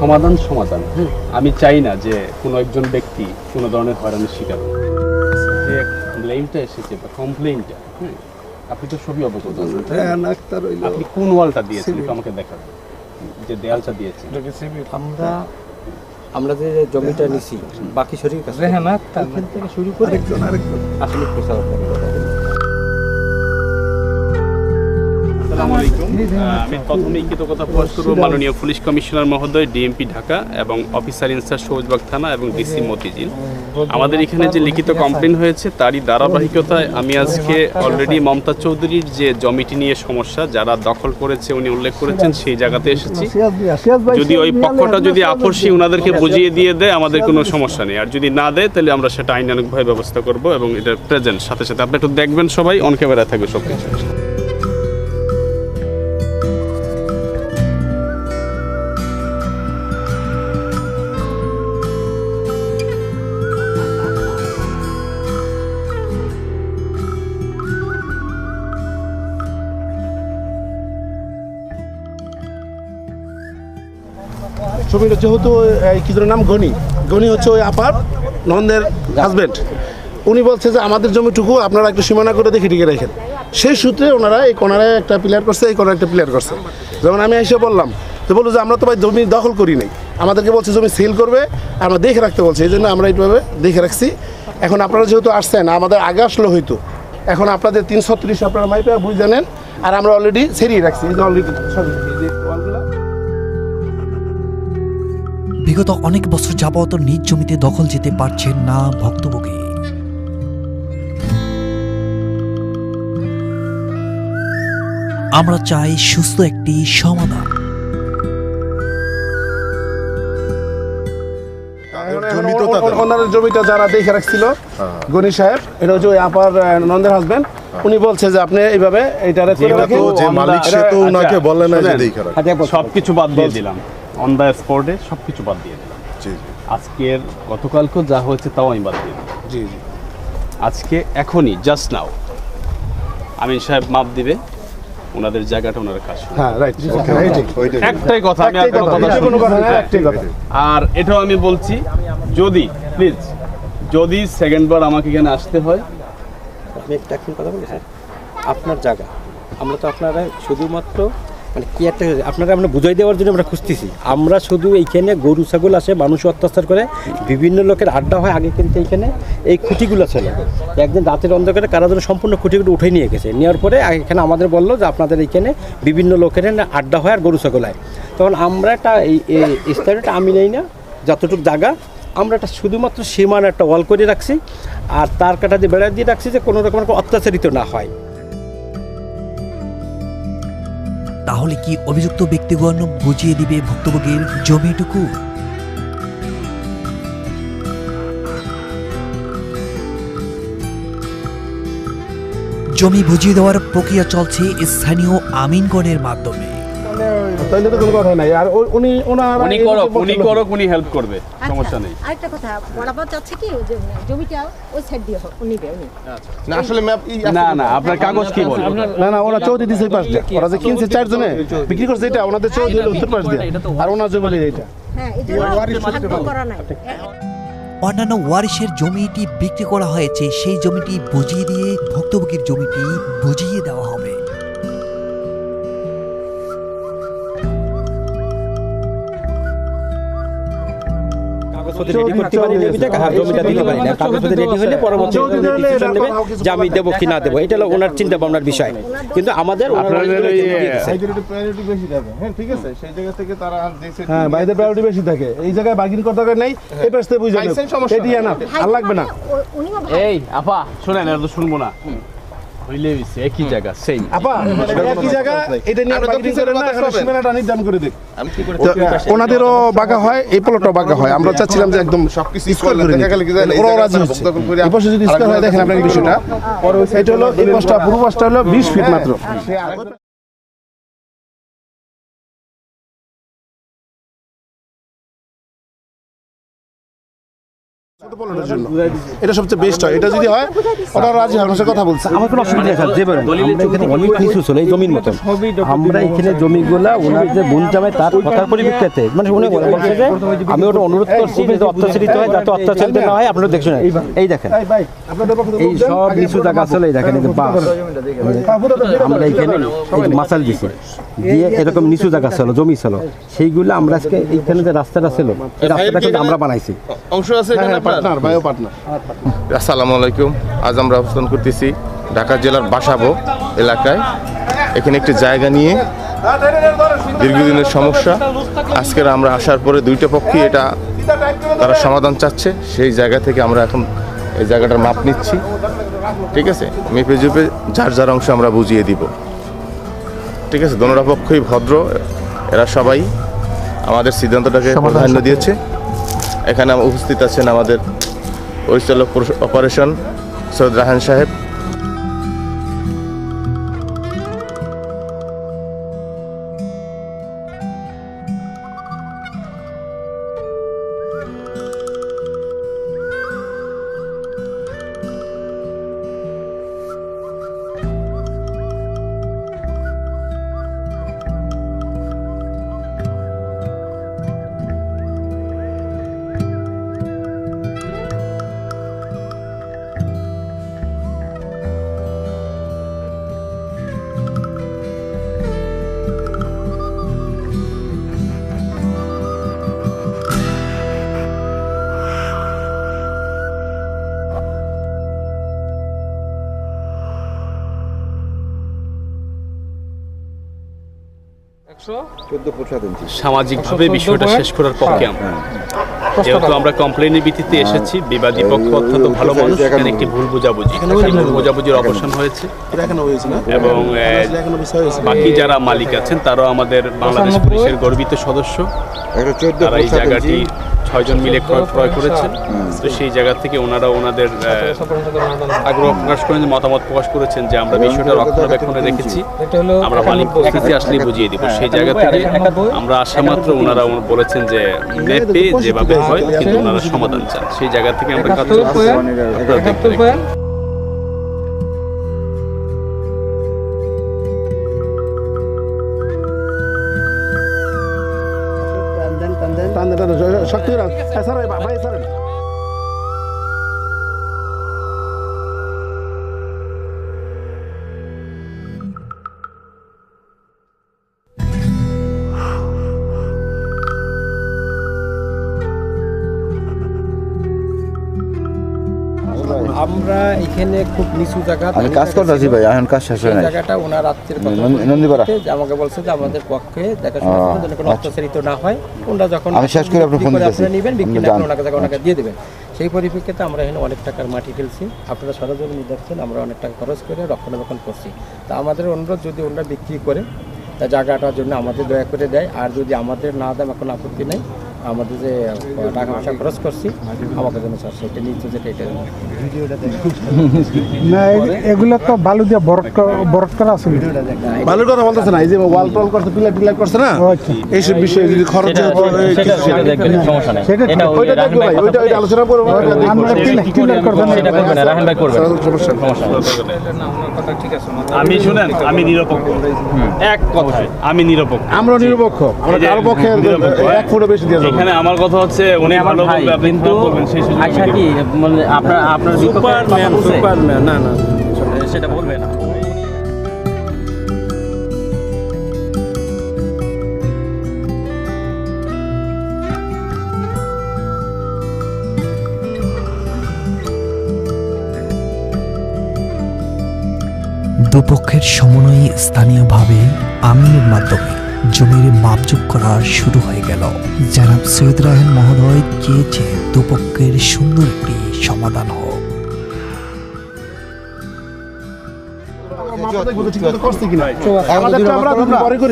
সমাধান সমাধান। হ্যাঁ আমি চাই না যে কোনো একজন ব্যক্তি কোনো ধরনের হয়রানির শিকার হোক। যে ব্লেমটা এসেছে বা কমপ্লেইনটা হ্যাঁ আপনি তো সবই অবগত আক্তার হইল। আপনি কোন ওয়ালটা দিয়েছেন? একটু আমাকে দেখাবেন যে দেয়ালটা দিয়েছেন। আমরা আমরা যে জমিটা নিছি বাকি শরীর কাছে। রেহানা এখান থেকে শুরু করে আসলে প্রচার আসসালামু আলাইকুম। আহ, আমি প্রথমেই কৃতজ্ঞতা প্রকাশ করব মাননীয় পুলিশ কমিশনার মহোদয় ডিএমপি ঢাকা এবং অফিসার ইনচার্জ সবুজবাগ থানা এবং ডিসি মতিঝিল। আমাদের এখানে যে লিখিত কমপ্লেন হয়েছে তারই ধারাবাহিকতায় আমি আজকে অলরেডি মমতা চৌধুরীর যে জমিটি নিয়ে সমস্যা যারা দখল করেছে উনি উল্লেখ করেছেন সেই জায়গাতে এসেছি। যদি ওই পক্ষটা যদি আপসী ওনাদেরকে বুঝিয়ে দিয়ে দেয় আমাদের কোনো সমস্যা নেই। আর যদি না দেয় তাহলে আমরা সেটা আইনানুগভাবে ব্যবস্থা করব এবং এটা প্রেজেন্ট সাথে সাথে। আপনি একটু দেখবেন সবাই অন ক্যামেরা থাকবে সব কিছু ছবিটা যেহেতু এই কি নাম, গনি। গনি হচ্ছে ওই আপার নন্দের হাজবেন্ড উনি বলছে যে, আমাদের জমিটুকু আপনারা একটু সীমানা করে দেখে টিকে রাখেন। সেই সূত্রে ওনারা এই কোনারে একটা প্লেয়ার করছে, এই কোনারে একটা প্লেয়ার করছে। যেমন আমি এসে বললাম, তো বলল যে, আমরা তো ভাই জমি দখল করি নাই। আমাদেরকে বলছে জমি সেল করবে, আমরা দেখে রাখতে বলছে। এই জন্য আমরা এইভাবে দেখে রাখছি। এখন আপনারা যেহেতু আসছেন, আমাদের আগে আসলে হয়তো। এখন আপনাদের তিন ছত্রিশ আপনারা মাইপে বুঝে জানেন আর আমরা অলরেডি সেরিয়ে রাখছি। অলরেডি বিগত অনেক বছর যাবত নিজ জমিতে দখল যেতে পারছেন না ভক্তভোগী আমরা চাই সুস্থ একটি সমাধান। ওনার জমিটা যারা দেখে রাখছিল গনি সাহেব এটা হচ্ছে ওই আপার নন্দের হাজবেন্ড উনি বলছে যে আপনি এইভাবে এইটারে করে যে মালিক সে তো আচ্ছা, বলে না যে দেখে রাখ সব বাদ দিয়ে দিলাম। অন দ্য স্পটে সব কিছু বাদ দিয়ে দিলাম। জি জি। আজকের গতকালকেও যা হয়েছে তাও আমি বাদ দিয়ে দিলাম। জি জি। আজকে এখনই জাস্ট নাও আমিন সাহেব মাপ দিবে ওনাদের জায়গাটা ওনারা কাজ শুরু হ্যাঁ রাইট ওইটাই একটাই কথা আমি আর কোনো কথা যে কোনো কথা না, একটাই কথা। আর এটাও আমি বলছি যদি প্লিজ যদি সেকেন্ডবার আমাকে এখানে আসতে হয়। আপনি একটা কথা বলেছেন আপনার জায়গা। আমরা তো আপনারা শুধুমাত্র মানে কি একটা, আপনারা আমরা বুঝাই দেওয়ার জন্য আমরা খুঁজতেছি। আমরা শুধু এইখানে গরু, ছাগল আসে, মানুষ অত্যাচার করে, বিভিন্ন লোকের আড্ডা হয় আগে কিন্তু এইখানে এই খুঁটিগুলো ছিল। একদিন রাতের অন্ধকারে কারা যেন সম্পূর্ণ খুঁটিগুলো উঠে নিয়ে গেছে। নেওয়ার পরে এখানে আমাদের বলল যে আপনাদের এইখানে বিভিন্ন লোকের আড্ডা হয় আর গরু, ছাগল হয়। তখন আমরা একটা এই স্থানীয়টা আমি নেই না, যতটুকু জায়গা, আমরা একটা শুধুমাত্র সীমানা একটা ওয়াল করে রাখছি। আর তার কাটা দিয়ে বেড়া দিয়ে রাখছি যে কোনো রকমের কোনো অত্যাচারিত না হয়। তাহলে কি অভিযুক্ত ব্যক্তিগণ বুঝিয়ে দিবে ভুক্তভোগীর জমিটুকু? জমি বুঝিয়ে দেওয়ার প্রক্রিয়া চলছে স্থানীয় আমিনগণের মাধ্যমে। তাইলে তো কোনো কথা নাই। আর উনি ওনার উনি করুক উনি করুক উনি হেল্প করবে সমস্যা নেই। আচ্ছা, আরেকটা কথা বরাবর চাচ্ছে কি জমিটা ওই সাইড দিয়ে হোক নিবে উনি। না আসলে ম্যাপ না না আপনার কাগজ কি বলে? না না ওরা চৌধুরী দিছে পাশ দিয়ে। ওরা যে কিনছে চারজনে বিক্রি করছে এটা ওনাদের চৌধুরী উত্তর পাশ দিয়ে। আর ওনার জমি এইটা। হ্যাঁ করা নাই। অন্যান্য ওয়ারিশের জমিটি বিক্রি করা হয়েছে সেই জমিটি বুঝিয়ে দিয়ে ভুক্তভোগীর জমিটি বুঝিয়ে দেওয়া হবে। কাগজপত্র রেডি করতে পারি না জমিটা দিতে পারি না কাগজপত্র রেডি হলে পরবর্তী ডিসিশন নেবে যে আমি দেবো কি না দেবো এটা হলো ওনার চিন্তা ভাবনার বিষয় কিন্তু আমাদের ওনার আপনাদের ওইগুলো ওই- দিয়ে দিচ্ছে। প্রায়োরিটি বেশি থাকে হ্যাঁ ঠিক আছে সেই জায়গা থেকে তারা হ্যাঁ বাইদের প্রায়োরিটি বেশি থাকে এই জায়গায় বার্গিন দরকার নেই এই পাশ থেকে বুঝে এটি না আর লাগবে না এই আপা শুনেন শুনব না হইলে হইছে, একই জায়গা সেম আপা একই জায়গা এটা নিয়ে আমি করে না বাতাস এখন পাবেন। সীমানাটা নির্ধারণ করে দিক আমি কি করে ওনাদেরও বাগা হয় এই প্লটও বাগা হয়। আমরা চাচ্ছিলাম যে একদম সবকিছু স্কোয়ার করে দেখা নিতে। কি জানেন, এই রাজি হচ্ছে। এই পাশে যদি স্কোয়ার হয় দেখেন আপনার বিষয়টা। পরে ওই সাইড হলো এই পাশটা পূর্ব পাশটা হলো বিশ ফিট মাত্র। এটা সবচেয়ে বেস্ট হয়। এটা যদি হয় ওরা রাজি হয় কথা বলছে। আমার কোনো অসুবিধা নেই স্যার যে বলেন। আমরা এখানে অনেক নিচু ছিল এই জমির মতন। আমরা এখানে জমিগুলা ওনার যে বোন জামাই তার কথার পরিপ্রেক্ষিতে মানে উনি বলছে যে আমি ওটা অনুরোধ করছি যে অত্যাচারিত হয় যাতে অত্যাচারিত না হয় আপনারা দেখছেন এই দেখেন। এই সব নিচু জায়গা এই দেখেন যে বাস। আমরা এখানে মাসাল দিছি দিয়ে এরকম নিচু জায়গা ছিল জমি ছিল সেইগুলো আমরা আজকে এইখানে যে রাস্তাটা ছিল এই রাস্তাটা কিন্তু আমরা বানাইছি। অংশ আছে? পার্টনার ভাইও পার্টনার আসসালামু আলাইকুম। আজ আমরা অবস্থান করতেছি ঢাকা জেলার বাসাবো এলাকায়। এখানে একটি জায়গা নিয়ে দীর্ঘদিনের সমস্যা। আজকের আমরা আসার পরে দুইটা পক্ষই এটা তারা সমাধান চাচ্ছে। সেই জায়গা থেকে আমরা এখন এই জায়গাটার মাপ নিচ্ছি। ঠিক আছে? মেপে জুপে যার যার অংশ আমরা বুঝিয়ে দিব। ঠিক আছে? দোনোটা পক্ষই ভদ্র। এরা সবাই আমাদের সিদ্ধান্তটাকে প্রাধান্য দিয়েছে। এখানে উপস্থিত আছেন আমাদের পরিচালক অপারেশন সৈয়দ রাহান সাহেব। সামাজিকভাবে বিষয়টা শেষ করার পক্ষে আমরা। যেহেতু আমরা কমপ্লেনের ভিত্তিতে এসেছি বিবাদী পক্ষ অত্যন্ত ভালো মানুষ এখানে একটি ভুল বোঝাবুঝি ভুল বোঝাবুঝির অবসান হয়েছে। এটা এখনও হয়েছে না? এবং বাকি যারা মালিক আছেন তারাও আমাদের বাংলাদেশ পুলিশের গর্বিত সদস্য। তারা এই জায়গাটি ছয়জন মিলে ক্রয় ক্রয় করেছেন। তো সেই জায়গা থেকে ওনারা ওনাদের আগ্রহ প্রকাশ করেন মতামত প্রকাশ করেছেন যে আমরা বিষয়টা রক্ষণাবেক্ষণে রেখেছি। আমরা মালিক পরিস্থিতি আসলেই বুঝিয়ে দিব। সেই জায়গা থেকে আমরা আসা মাত্র ওনারা বলেছেন যে ম্যাপে যেভাবে হয় কিন্তু ওনারা সমাধান চান। সেই জায়গা থেকে আমরা কাজ করছি। আপনারা দেখতে আমরা এখানে খুব নিচু জায়গা আমি কাজ করতেছি ভাই এখন কাজ শেষ হয় নাই। জায়গাটা ওনার আত্মীয় কথা নন্দীপাড়া। আমাকে বলছে যে আমাদের পক্ষে দেখাশোনা করতে যেন কোনো অত্যাচারিত না হয়। ওনারা যখন আমি শেষ করে আপনার ফোন দিতেছি। আপনারা নেবেন বিক্রি আপনি করে ওনাকে জায়গা ওনাকে দিয়ে দেবেন। সেই পরিপ্রেক্ষিতে আমরা এখানে অনেক টাকার মাটি ফেলছি। আপনারা সরজমিনি দেখছেন আমরা অনেক টাকা খরচ করে রক্ষণাবেক্ষণ করছি। তা আমাদের অনুরোধ যদি ওনারা বিক্রি করে তা জায়গাটার জন্য আমাদের দয়া করে দেয়। আর যদি আমাদের না দেয় এখন আপত্তি নেই। আমাদের যে টাকা পয়সা খরচ করছি আমাকে যেন স্যার সেটা নিচ্ছে যেটা এটা না এগুলো তো বালু দিয়ে বরট বরট করা আছে। ভালোর কথা বলতেছে না এই যে ওয়াল টল করছে পিলার পিলার করছে না? আচ্ছা। এইসব বিষয়ে যদি খরচ কিছু শেয়ার- সেটা ওইটা দেখব ভাই ওইটা ওইটা আলোচনা করব ওইটা দেখব। আমরা ক্লিয়ার- ক্লিয়ার করবেন সমস্যা। নেই। আমি শুনেন আমি নিরপেক্ষ। এক কথায় আমি নিরপেক্ষ। আমরা নিরপেক্ষ। আমরা কারও পক্ষে। এক ফুটও বেশি দিয়ে যাব এখানে আমার কথা হচ্ছে উনি খারাপ বলবেন সেই সুযোগ আমি দিব। মানে আপনার আপনার সুপারম্যান সুপারম্যান না না। সেটা বলবে না। দুপক্ষের সমন্বয়ে স্থানীয়ভাবে আমিনের মাধ্যমে জমির মাপজুপ করা শুরু হয়ে গেল জনাব সৈয়দ রাহেন মহোদয় চেয়েছে দুপক্ষের সুন্দর একটি সমাধান হোক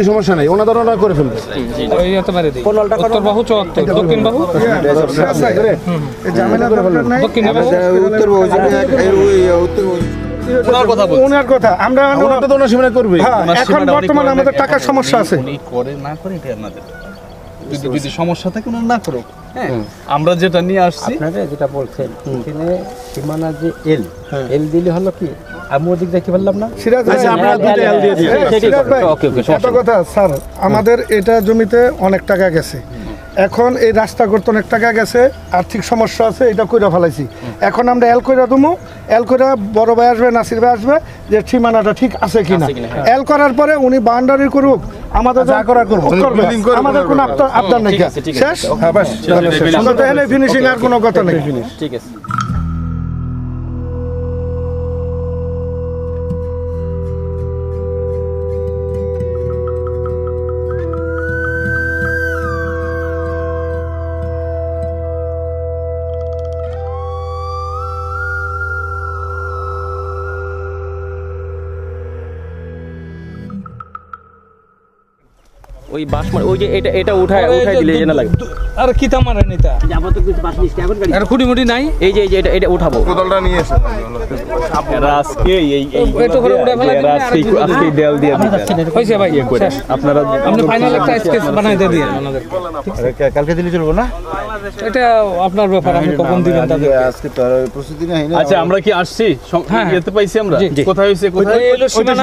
সমস্যা নাই ওনারা করে ফেলবে উত্তর বাহু দক্ষিণ বাহু ওনার কথা আমরা ওনারটা তো ওনার সীমানা করবে হ্যাঁ, এখন বর্তমানে আমাদের টাকার সমস্যা আছে। উনি করে না করে এটা আপনাদের। যদি যদি সমস্যা থাকে ওনার না করুক। হ্যাঁ আমরা যেটা নিয়ে আসছি আপনারা যেটা বলছেন এখানে সীমানা যে এল এল দিলে হলো কি? আমি ওদিক দেখতে পারলাম না। সিরাজ ভাই আচ্ছা, আপনারা দুটো এল দিয়ে দিন। সিরাজ ভাই, ওকে ওকে কথা স্যার আমাদের এটা জমিতে অনেক টাকা গেছে। এখন এই রাস্তা করতে অনেক টাকা গেছে আর্থিক সমস্যা আছে এটা কইরা ফেলাইছি। এখন আমরা এল কইরা দেবো এল কইরা বড় ভাই আসবে নাসির ভাই আসবে যে সীমানাটা ঠিক আছে কিনা। এল করার পরে উনি বাউন্ডারি করুক আমাদের যা করার করব করবে। building করে আমাদের কোনো আপনার আছে, শেষ? হ্যাঁ বাস। ফিনিশিং আর কোনো কথা নেই। ঠিক আছে। ওই বাস মানে ওই যে এটা এটা উঠায় উঠায় দিলে যে না লাগে। আর নিতা? আপাতত কিছু বাস নিস এখন গাড়ি। আর খুঁটি মুটি নাই? এই যে এই যে এটা এটা উঠাবো। কোদালটা নিয়ে এসে। এরা আজকে এই এই একটু করে উড়ে ফেলা আজকে আজকে দেয়াল দিয়ে ভাই শেষ। আপনারা আপনি ফাইনাল একটা স্কেচ বানাইতে দিয়ে ওনাদের কালকে দিলে চলবো না? এটা আপনার ব্যাপার আপনি কখন দিবেন তাদের আজকে তো আর প্রস্তুতি নেই না। আচ্ছা আমরা কি আসছি? সং- হ্যাঁ, ইয়েতে পাইছি আমরা। কোথায় হয়েছে কোথায়?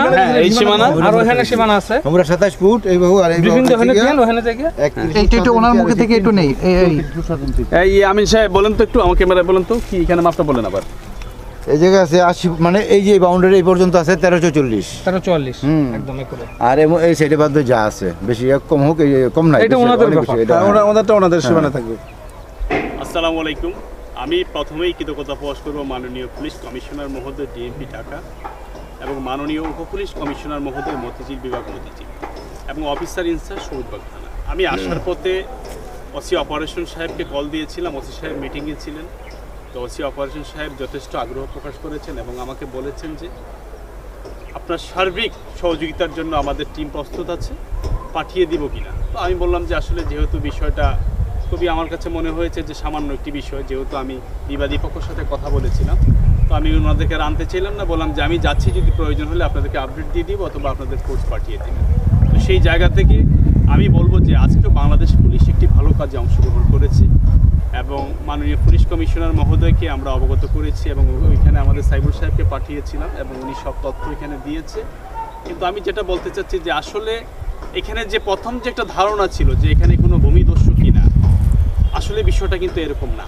হ্যাঁ, এই সীমানা। আর ওখানে সীমানা আছে। তোমরা সাতাশ ফুট এই বাহু আর এই বিভিন্ন বাহু ওখানে থেকে দেন ওখানে থেকে? একটু একটু ওনার মুখে থেকে একটু নেই এই এই। এই আমিন সাহেব বলেন তো একটু আমার ক্যামেরায় বলেন তো কি এখানে মাপটা বলেন আবার। এই জায়গায় আছে আশি মানে এই যে বাউন্ডারি এই পর্যন্ত আছে তেরোশো চল্লিশ তেরো চুয়াল্লিশ একদম আর এই সাইডে বাদ যা আছে বেশি কম হোক কম নাই। এটা ওনাদের অনেক বেশি, ব্যাপার। এটা- ওরা- ওনাদেরটা ওনাদের সীমানা থাকবে। আসসালামু আলাইকুম। আমি প্রথমেই কৃতজ্ঞতা প্রকাশ করব মাননীয় পুলিশ কমিশনার মহোদয় ডিএমপি ঢাকা এবং মাননীয় উপপুলিশ কমিশনার মহোদয় মতিঝিল বিভাগ মতিঝিল। এবং অফিসার ইনচার্জ সবুজবাগ থানা আমি আসার পথে ওসি অপারেশন সাহেবকে কল দিয়েছিলাম ওসি সাহেব মিটিংয়ে ছিলেন। তো ওসি অপারেশন সাহেব যথেষ্ট আগ্রহ প্রকাশ করেছেন এবং আমাকে বলেছেন যে আপনার সার্বিক সহযোগিতার জন্য আমাদের টিম প্রস্তুত আছে পাঠিয়ে দিব কিনা? তো আমি বললাম যে আসলে যেহেতু বিষয়টা খুবই আমার কাছে মনে হয়েছে যে সামান্য একটি বিষয় যেহেতু আমি বিবাদী পক্ষের সাথে কথা বলেছিলাম তো আমি ওনাদেরকে আনতে চাইলাম না। বললাম যে আমি যাচ্ছি যদি প্রয়োজন হলে আপনাদেরকে আপডেট দিয়ে দিব অথবা আপনাদের কোর্স পাঠিয়ে দেবেন। সেই জায়গা থেকে আমি বলব যে আজকে বাংলাদেশ পুলিশ একটি ভালো কাজে অংশগ্রহণ করেছে এবং মাননীয় পুলিশ কমিশনার মহোদয়কে আমরা অবগত করেছি এবং ওইখানে আমাদের সাইবুল সাহেবকে পাঠিয়েছিলাম এবং উনি সব তথ্য এখানে দিয়েছে। কিন্তু আমি যেটা বলতে চাচ্ছি যে আসলে এখানে যে প্রথম যে একটা ধারণা ছিল যে এখানে কোনো ভূমিদস্যু কিনা, আসলে বিষয়টা কিন্তু এরকম না।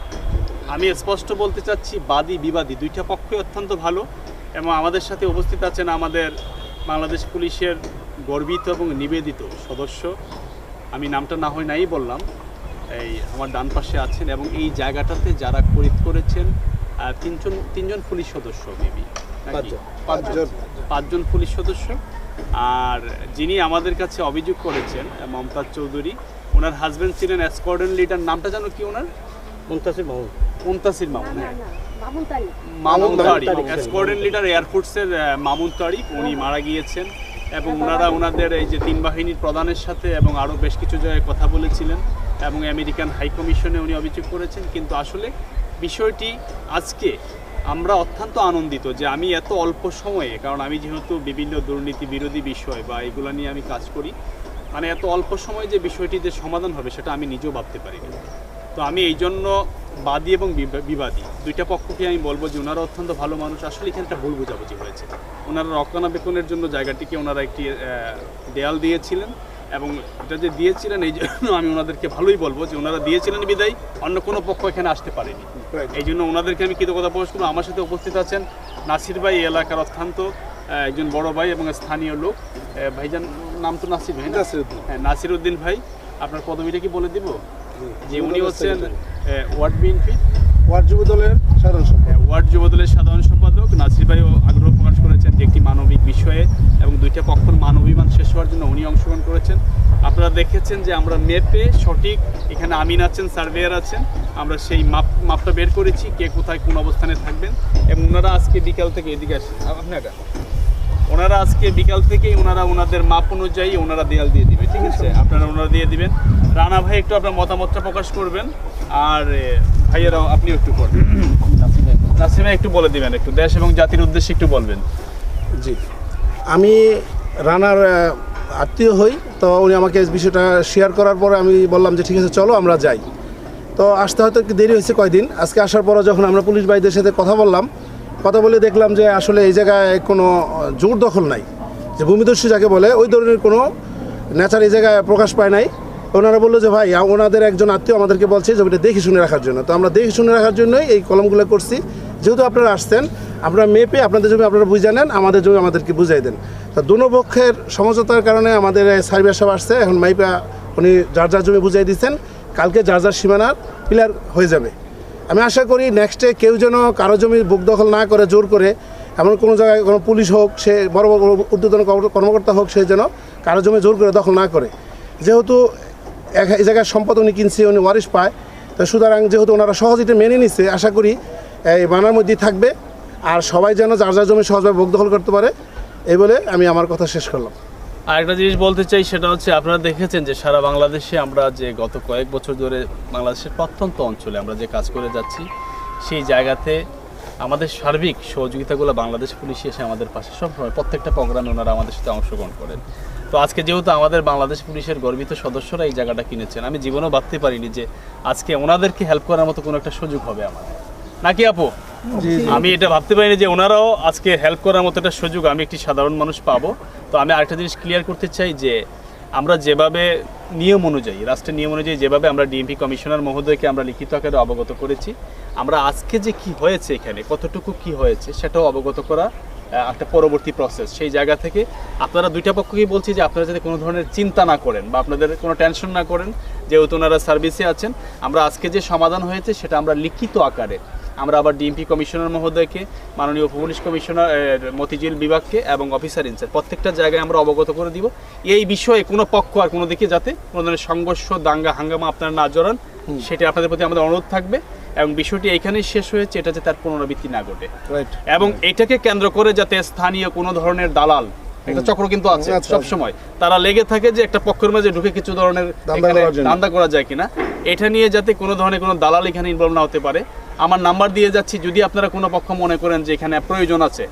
আমি স্পষ্ট বলতে চাচ্ছি বাদী বিবাদী দুইটা পক্ষই অত্যন্ত ভালো এবং আমাদের সাথে উপস্থিত আছেন আমাদের বাংলাদেশ পুলিশের গর্বিত এবং নিবেদিত সদস্য। আমি নামটা না হয় নাই বললাম এই আমার ডান পাশে আছেন এবং এই জায়গাটাতে যারা খরিদ করেছেন তিনজন তিনজন পুলিশ সদস্য মেবি পাঁচজন। পাঁচজন। পুলিশ সদস্য। আর যিনি আমাদের কাছে অভিযোগ করেছেন মমতাজ চৌধুরী ওনার হাজবেন্ড ছিলেন স্কোয়াড্রন লিডার নামটা জানো কি ওনার? মুন্তাসির মাহমুদ মুন্তাসির মামুন হ্যাঁ। মামুন তারিক। স্কোয়াড্রন লিডার এয়ারফোর্সের মামুন তারিক উনি মারা গিয়েছেন। এবং ওনারা ওনাদের এই যে তিন বাহিনীর প্রধানের সাথে এবং আরও বেশ কিছু জায়গায় কথা বলেছিলেন এবং আমেরিকান হাই কমিশনে উনি অভিযোগ করেছেন। কিন্তু আসলে বিষয়টি আজকে আমরা অত্যন্ত আনন্দিত যে আমি এত অল্প সময়ে, কারণ আমি যেহেতু বিভিন্ন দুর্নীতি বিরোধী বিষয় বা এগুলো নিয়ে আমি কাজ করি মানে এত অল্প সময়ে যে বিষয়টি যে সমাধান হবে সেটা আমি নিজেও ভাবতে পারিনি তো আমি এই জন্য বাদী এবং বিবা- বিবাদী। দুইটা পক্ষকে আমি বলব যে ওনারা অত্যন্ত ভালো মানুষ। আসলে এখানে একটা ভুল বোঝাবুঝি হয়েছে। ওনারা রক্ষণাবেক্ষণের জন্য জায়গাটিকে ওনারা একটি দেয়াল দিয়েছিলেন এবং এটা যে দিয়েছিলেন এই জন্য আমি ওনাদেরকে ভালোই বলব যে ওনারা দিয়েছিলেন বিদায় অন্য কোনো পক্ষ এখানে আসতে পারেনি। এই জন্য ওনাদেরকে আমি কৃতজ্ঞতা প্রকাশ করব। আমার সাথে উপস্থিত আছেন নাসির ভাই এলাকার অত্যন্ত একজন বড় ভাই এবং স্থানীয় লোক। ভাইজান নাম তো নাসির ভাই না? হ্যাঁ নাসির উদ্দিন ভাই আপনার পদবিটা কি বলে দিব? যে উনি হচ্ছেন ওয়ার্ড বিএনপি। ওয়ার্ড যুব দলের সাধারণ সম্পাদক। ওয়ার্ড যুবদলের সাধারণ সম্পাদক। নাসির ভাইও আগ্রহ প্রকাশ করেছেন যে একটি মানবিক বিষয়ে এবং দুইটা পক্ষের মানবিমান শেষ হওয়ার জন্য উনি অংশগ্রহণ করেছেন। আপনারা দেখেছেন যে আমরা মেপে সঠিক এখানে আমিন আছেন সার্ভেয়ার আছেন। আমরা সেই মাপ মাপটা বের করেছি কে কোথায় কোন অবস্থানে থাকবেন। এবং ওনারা আজকে বিকাল থেকে এদিকে আসেন। আপনি এটা ওনারা আজকে বিকাল থেকেই ওনারা ওনাদের মাপ অনুযায়ী ওনারা দেয়াল দিয়ে দিবে ঠিক আছে? আপনারা ওনারা দিয়ে দিবেন। রানা ভাই একটু আপনার মতামতটা প্রকাশ করবেন আর ভাইয়েরাও আপনিও একটু করবেন। নাসিমা একটু বলে দিবেন একটু দেশ এবং জাতির উদ্দেশ্যে একটু বলবেন। জি। আমি রানার আত্মীয় হই তো উনি আমাকে এই বিষয়টা শেয়ার করার পরে আমি বললাম যে ঠিক আছে চলো আমরা যাই। তো আসতে হয়তো একটু দেরি হয়েছে কয়দিন। আজকে আসার পর যখন আমরা পুলিশ ভাইদের সাথে কথা বললাম কথা বলে দেখলাম যে আসলে এই জায়গায় কোনো জোর দখল নাই। যে ভূমিদস্যু যাকে বলে, ওই ধরনের কোনো নেচার এই জায়গায় প্রকাশ পায় নাই। ওনারা বলল যে, ভাই, ওনাদের একজন আত্মীয় আমাদেরকে বলছে জমিটা দেখে শুনে রাখার জন্য। তো আমরা দেখে শুনে রাখার জন্যই এই কলমগুলো করছি। যেহেতু আপনারা আসছেন, আপনারা মেপে, আপনাদের জমি আপনারা বুঝে নেন, আমাদের জমি আমাদেরকে বুঝাই দেন। তা দুনো পক্ষের সমঝোতার কারণে আমাদের সার্ভে সাহেব আসছে। এখন মাইপা উনি যার যার জমি বুঝাই দিচ্ছেন। কালকে যার যার সীমানার ক্লিয়ার হয়ে যাবে। আমি আশা করি নেক্সটে কেউ যেন কারও জমি বুক দখল না করে, জোর করে, এমন কোনো জায়গায় কোনো পুলিশ হোক, সে বড় বড় ঊর্ধ্বতন কর্মকর্তা হোক, সে যেন কারও জমি জোর করে দখল না করে। যেহেতু এই জায়গায় সম্পদ উনি কিনছে, উনি ওয়ারিশ পায়, তো সুতরাং যেহেতু ওনারা সহজ এটা মেনে নিচ্ছে আশা করি এই বানার মধ্যেই থাকবে। আর সবাই যেন যার যার জমি সহজভাবে ভোগ দখল করতে পারে, এই বলে আমি আমার কথা শেষ করলাম। আরেকটা জিনিস বলতে চাই, সেটা হচ্ছে আপনারা দেখেছেন যে সারা বাংলাদেশে আমরা যে গত কয়েক বছর ধরে বাংলাদেশের প্রত্যন্ত অঞ্চলে আমরা যে কাজ করে যাচ্ছি, সেই জায়গাতে আমাদের সার্বিক সহযোগিতাগুলো বাংলাদেশ পুলিশ এসে আমাদের পাশে সবসময় প্রত্যেকটা প্রোগ্রামে ওনারা আমাদের সাথে অংশগ্রহণ করেন। তো আজকে যেহেতু আমাদের বাংলাদেশ পুলিশের গর্বিত সদস্যরা এই জায়গাটা কিনেছেন, আমি জীবনেও ভাবতে পারিনি যে আজকে ওনাদেরকে হেল্প করার মতো কোনো একটা সুযোগ হবে আমাদের নাকি আপু? আমি এটা ভাবতে পারিনি যে ওনারাও আজকে হেল্প করার মতো একটা সুযোগ আমি একটি সাধারণ মানুষ পাবো। তো আমি আরেকটা জিনিস ক্লিয়ার করতে চাই যে আমরা যেভাবে নিয়ম অনুযায়ী রাষ্ট্রের নিয়ম অনুযায়ী যেভাবে আমরা ডিএমপি কমিশনার মহোদয়কে আমরা লিখিত আকারে অবগত করেছি আমরা আজকে যে কি হয়েছে এখানে কতটুকু কি হয়েছে সেটাও অবগত করা একটা পরবর্তী প্রসেস সেই জায়গা থেকে আপনারা দুইটা পক্ষকেই বলছি যে আপনারা যাতে কোনো ধরনের চিন্তা না করেন বা আপনাদের কোনো টেনশন না করেন যেহেতু ওনারা সার্ভিসে আছেন আমরা আজকে যে সমাধান হয়েছে সেটা আমরা লিখিত আকারে আমরা আবার ডিএমপি কমিশনার মহোদয়কে মাননীয় উপপুলিশ কমিশনার মতিঝিল বিভাগকে এবং অফিসার ইনচার্জ প্রত্যেকটা জায়গায় আমরা অবগত করে দিব। এই বিষয়ে কোনো পক্ষ আর কোনো দিকে যাতে কোনো ধরনের সংঘর্ষ দাঙ্গা হাঙ্গামা আপনারা না জড়ান সেটি আপনাদের প্রতি আমাদের অনুরোধ থাকবে এবং বিষয়টি এখানেই শেষ হয়েছে এটা যাতে তার পুনরাবৃত্তি না ঘটে। এবং এটাকে কেন্দ্র করে যাতে স্থানীয় কোনো ধরনের দালাল একটা চক্র কিন্তু আছে আচ্ছা, সব সময় তারা লেগে থাকে যে একটা পক্ষের মাঝে ঢুকে কিছু ধরনের দান্দা করা যায় কিনা। এটা নিয়ে যাতে কোনো ধরনের কোনো দালাল এখানে ইনভলভ না হতে পারে। আমার নাম্বার দিয়ে যাচ্ছি যদি আপনারা কোনো পক্ষ মনে করেন যে এখানে প্রয়োজন আছে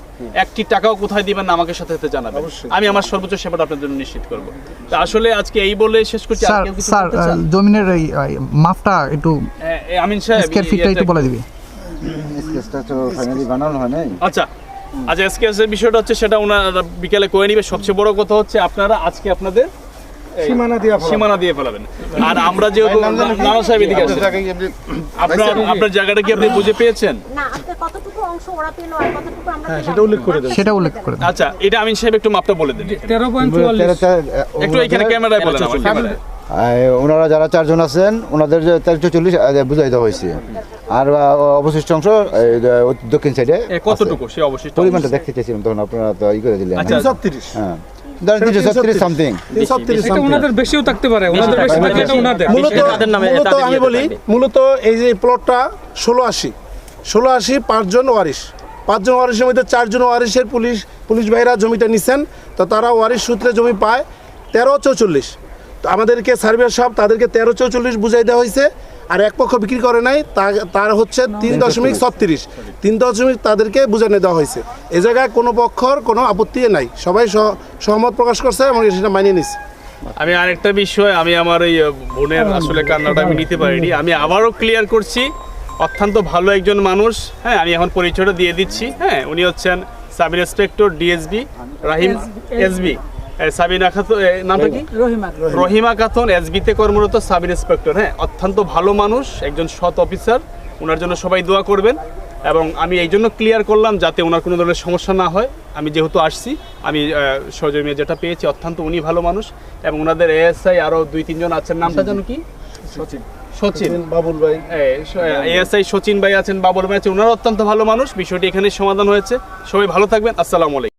একটি টাকাও কোথায় দিবেন না আমাকে সাথে সাথে জানাবেন। আমি আমার সর্বোচ্চ সেবাটা আপনাদের জন্য নিশ্চিত করব। তো আসলে আজকে এই বলে শেষ করছি। স্যার স্যার জমিনের এই মাপটা একটু আমিন সাহেব স্কোয়ার ফিটটা একটু বলে দিবি। স্কেচটা তো ফাইনালি বানানো হয় নাই। আচ্ছা। আচ্ছা আজকে যে বিষয়টা হচ্ছে সেটা ওনারা বিকেলে করে নিবে। সবচেয়ে বড় কথা হচ্ছে আপনারা আজকে আপনাদের সীমানা দিয়া। সীমানা দিয়ে ফেলাবেন। আর আমরা যেহেতু নানা সাহেব এদিকে আসেন। আপনার আপনার জায়গাটা কি আপনি বুঝে পেয়েছেন? না আপনার কতটুকু অংশ ওরা পেল আর কতটুকু আমরা হ্যাঁ সেটা উল্লেখ করে দেন। সেটা উল্লেখ করে দিন। আচ্ছা এটা আমিন সাহেব একটু মাপটা বলে দিন। তেরো পয়েন্ট একটু এখানে ক্যামেরায় বলেন আমার ক্যামেরায়। ওনারা যারা চারজন আছেন ওনাদের যে তেরোশো চল্লিশ বুঝাই দেওয়া হয়েছে। আর অবশিষ্ট অংশ দক্ষিণ সাইডে কতটুকু? সে অবশ্যই পরিমাণটা দেখতে চাইছিলাম তখন আপনারা তো ই করে দিলেন। আচ্ছা হ্যাঁ। মূলত মূলত আমি বলি মূলত এই যে প্লটটা ষোলো আশি। ষোলো আশি পাঁচজন ওয়ারিশ। পাঁচজন ওয়ারিশের মধ্যে চারজন ওয়ারিশের পুলিশ পুলিশ ভাইরা জমিটা নিছেন। তো তারা ওয়ারিশ সূত্রে জমি পায় তেরো চৌচল্লিশ আমাদেরকে সার্ভেয়ার সব তাদেরকে তেরো চৌচল্লিশ বুঝাই দেওয়া হয়েছে আর এক পক্ষ বিক্রি করে নাই তা- তার হচ্ছে তিন দশমিক ছত্রিশ। তিন দশমিক তাদেরকে বুঝানো দেওয়া হয়েছে। এ জায়গায় কোনো পক্ষর কোনো আপত্তি নাই। সবাই সহ- সহমত প্রকাশ করছে এবং সেটা মানিয়ে নিচ্ছে। আমি আরেকটা বিষয় আমি আমার এই বোনের আসলে কান্নাটা আমি নিতে পারিনি। আমি আবারও ক্লিয়ার করছি অত্যন্ত ভালো একজন মানুষ। হ্যাঁ আমি এখন পরিচয়টা দিয়ে দিচ্ছি। হ্যাঁ উনি হচ্ছেন sub inspector DSB Rahim SB Sabina Khatun নামটা কি? রহিমা। খাতুন। এসবিতে কর্মরত সাব ইন্সপেক্টর হ্যাঁ? অত্যন্ত ভালো মানুষ একজন সৎ অফিসার। ওনার জন্য সবাই দোয়া করবেন এবং আমি এই জন্য ক্লিয়ার করলাম যাতে ওনার কোনো ধরনের সমস্যা না হয়। আমি যেহেতু আসছি আমি সহযোগী যেটা পেয়েছি অত্যন্ত উনি ভালো মানুষ এবং ওনাদের এএসআই আরও দুই তিনজন আছেন। নামটা জানো কি? সচিন। সচিন। বাবুল ভাই। এএসআই সচিন ভাই আছেন বাবুল ভাই আছেন ওনারা অত্যন্ত ভালো মানুষ। বিষয়টি এখানে সমাধান হয়েছে। সবাই ভালো থাকবেন। আসসালামু আলাইকুম।